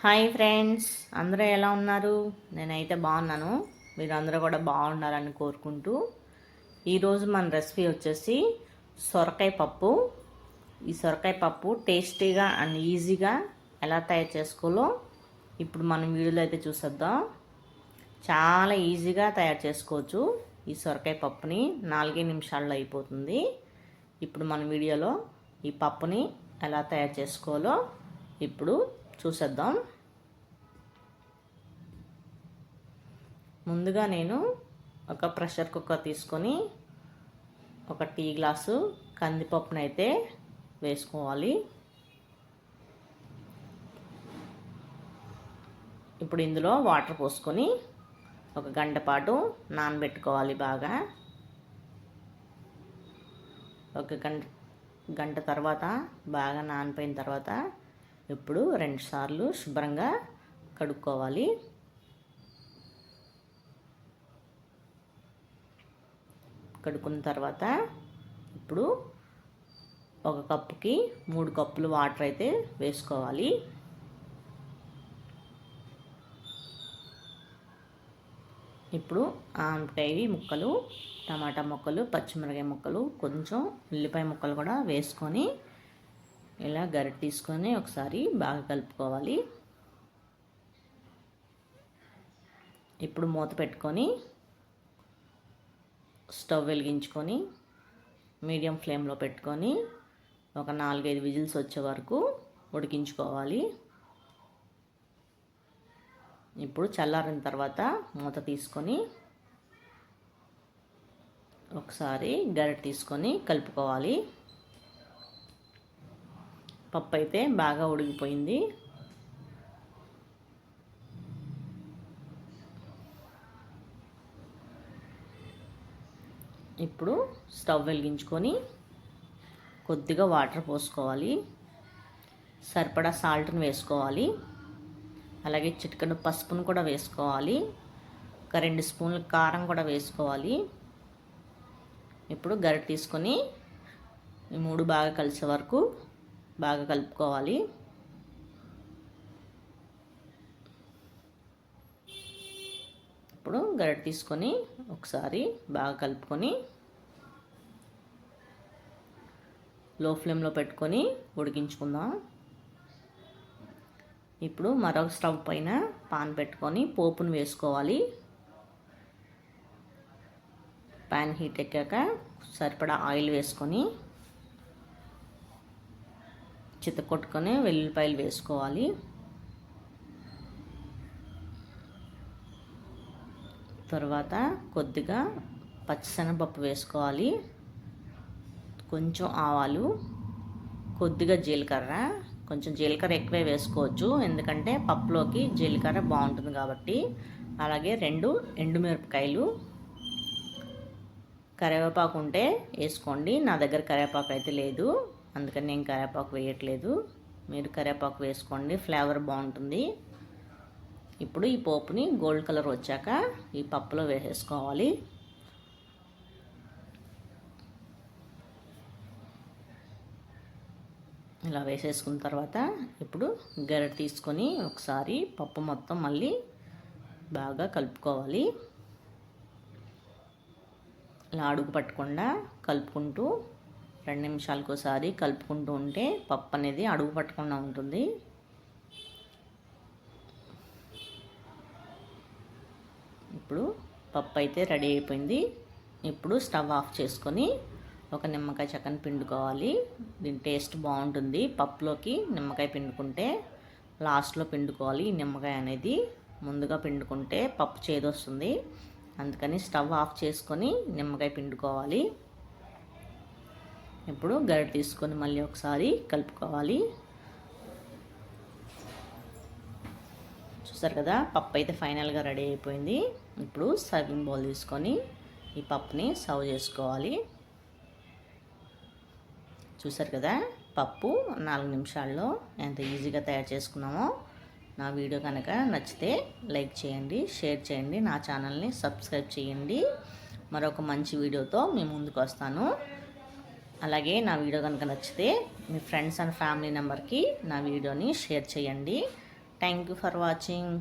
Hi friends అందరూ ఎలా ఉన్నారు? నేనైతే బాగున్నాను. మీరు అందరూ కూడా బాగుండాలని కోరుకుంటూ ఈరోజు మన రెసిపీ వచ్చేసి సొరకాయ పప్పు. ఈ సొరకాయ పప్పు టేస్టీగా అండ్ ఈజీగా ఎలా తయారు చేసుకోవాలో ఇప్పుడు మనం వీడియోలో అయితే చూసేద్దాం. చాలా ఈజీగా తయారు చేసుకోవచ్చు ఈ సొరకాయ పప్పుని. నాలుగే నిమిషాల్లో అయిపోతుంది. ఇప్పుడు మన వీడియోలో ఈ పప్పుని ఎలా తయారు చేసుకోవాలో ఇప్పుడు చూసేద్దాం. ముందుగా నేను ఒక ప్రెషర్ కుక్కర్ తీసుకొని ఒక టీ గ్లాసు కందిపప్పునైతే వేసుకోవాలి. ఇప్పుడు ఇందులో వాటర్ పోసుకొని ఒక గంట పాటు నానబెట్టుకోవాలి బాగా. ఒక గంట గంట తర్వాత బాగా నానిపోయిన తర్వాత ఇప్పుడు రెండు సార్లు శుభ్రంగా కడుక్కోవాలి. కడుక్కున్న తర్వాత ఇప్పుడు ఒక కప్పుకి మూడు కప్పులు వాటర్ అయితే వేసుకోవాలి. ఇప్పుడు ఆమెకాయ ముక్కలు టమాటా ముక్కలు పచ్చిమిరకాయ ముక్కలు కొంచెం ఉల్లిపాయ ముక్కలు కూడా వేసుకొని ఇలా గరిట తీసుకొని ఒకసారి బాగా కలుపుకోవాలి. ఇప్పుడు మూత పెట్టుకొని స్టవ్ వెలిగించుకొని మీడియం ఫ్లేమ్లో పెట్టుకొని ఒక నాలుగైదు విజిల్స్ వచ్చే వరకు ఉడికించుకోవాలి. ఇప్పుడు చల్లారిన తర్వాత మూత తీసుకొని ఒకసారి గరిటె తీసుకొని కలుపుకోవాలి. పప్పు అయితే బాగా ఉడికిపోయింది. ఇప్పుడు స్టవ్ వెలిగించుకొని కొద్దిగా వాటర్ పోసుకోవాలి. సరిపడా సాల్ట్ని వేసుకోవాలి. అలాగే చిటికెడు పసుపును కూడా వేసుకోవాలి. ఒక రెండు స్పూన్ల కారం కూడా వేసుకోవాలి. ఇప్పుడు గరి తీసుకొని ఈ మూడు బాగా కలిసే వరకు బాగా కలుపుకోవాలి. ఇప్పుడు గరిట తీసుకొని ఒకసారి బాగా కలుపుకొని లో ఫ్లేమ్లో పెట్టుకొని ఉడికించుకుందాం. ఇప్పుడు మరొక స్టవ్ పైన పాన్ పెట్టుకొని పోపును వేసుకోవాలి. పాన్ హీట్ ఎక్కాక సరిపడా ఆయిల్ వేసుకొని చితకొట్టుకొని వెల్లుల్లిపాయలు వేసుకోవాలి. తర్వాత కొద్దిగా పచ్చిశనగపప్పు వేసుకోవాలి. కొంచెం ఆవాలు కొద్దిగా జీలకర్ర. కొంచెం జీలకర్ర ఎక్కువే వేసుకోవచ్చు. ఎందుకంటే పప్పులోకి జీలకర్ర బాగుంటుంది కాబట్టి. అలాగే రెండు ఎండుమిరపకాయలు. కరివేపాకు ఉంటే వేసుకోండి. నా దగ్గర కరివేపాకు అయితే లేదు. అందుకని నేను కరేపాకు వేయట్లేదు. మీరు కరేపాకు వేసుకోండి ఫ్లేవర్ బాగుంటుంది. ఇప్పుడు ఈ పోపుని గోల్డ్ కలర్ వచ్చాక ఈ పప్పులో వేసేసుకోవాలి. ఇలా వేసేసుకున్న తర్వాత ఇప్పుడు గరిట తీసుకొని ఒకసారి పప్పు మొత్తం మళ్ళీ బాగా కలుపుకోవాలి. ఇలా అడుగు పట్టకుండా కలుపుకుంటూ రెండు నిమిషాలకు ఒకసారి కలుపుకుంటూ ఉంటే పప్పు అనేది అడుగు పట్టకుండా ఉంటుంది. ఇప్పుడు పప్పు అయితే రెడీ అయిపోయింది. ఇప్పుడు స్టవ్ ఆఫ్ చేసుకొని ఒక నిమ్మకాయ చక్కని పిండుకోవాలి. దీని టేస్ట్ బాగుంటుంది. పప్పులోకి నిమ్మకాయ పిండుకుంటే లాస్ట్లో పిండుకోవాలి ఈ నిమ్మకాయ అనేది. ముందుగా పిండుకుంటే పప్పు చేదొస్తుంది. అందుకని స్టవ్ ఆఫ్ చేసుకొని నిమ్మకాయ పిండుకోవాలి. ఇప్పుడు గరిట తీసుకొని మళ్ళీ ఒకసారి కలుపుకోవాలి. చూసారు కదా పప్పు అయితే ఫైనల్గా రెడీ అయిపోయింది. ఇప్పుడు సర్వింగ్ బౌల్ తీసుకొని ఈ పప్పుని సర్వ్ చేసుకోవాలి. చూసారు కదా పప్పు నాలుగు నిమిషాల్లో ఎంత ఈజీగా తయారు చేసుకున్నామో. నా వీడియో కనుక నచ్చితే లైక్ చేయండి షేర్ చేయండి నా ఛానల్ని సబ్స్క్రైబ్ చేయండి. మరొక మంచి వీడియోతో మీ ముందుకు వస్తాను. అలాగే నా వీడియో కనుక నచ్చితే మీ ఫ్రెండ్స్ అండ్ ఫ్యామిలీ నెంబర్కి నా వీడియోని షేర్ చేయండి. Thank you for watching.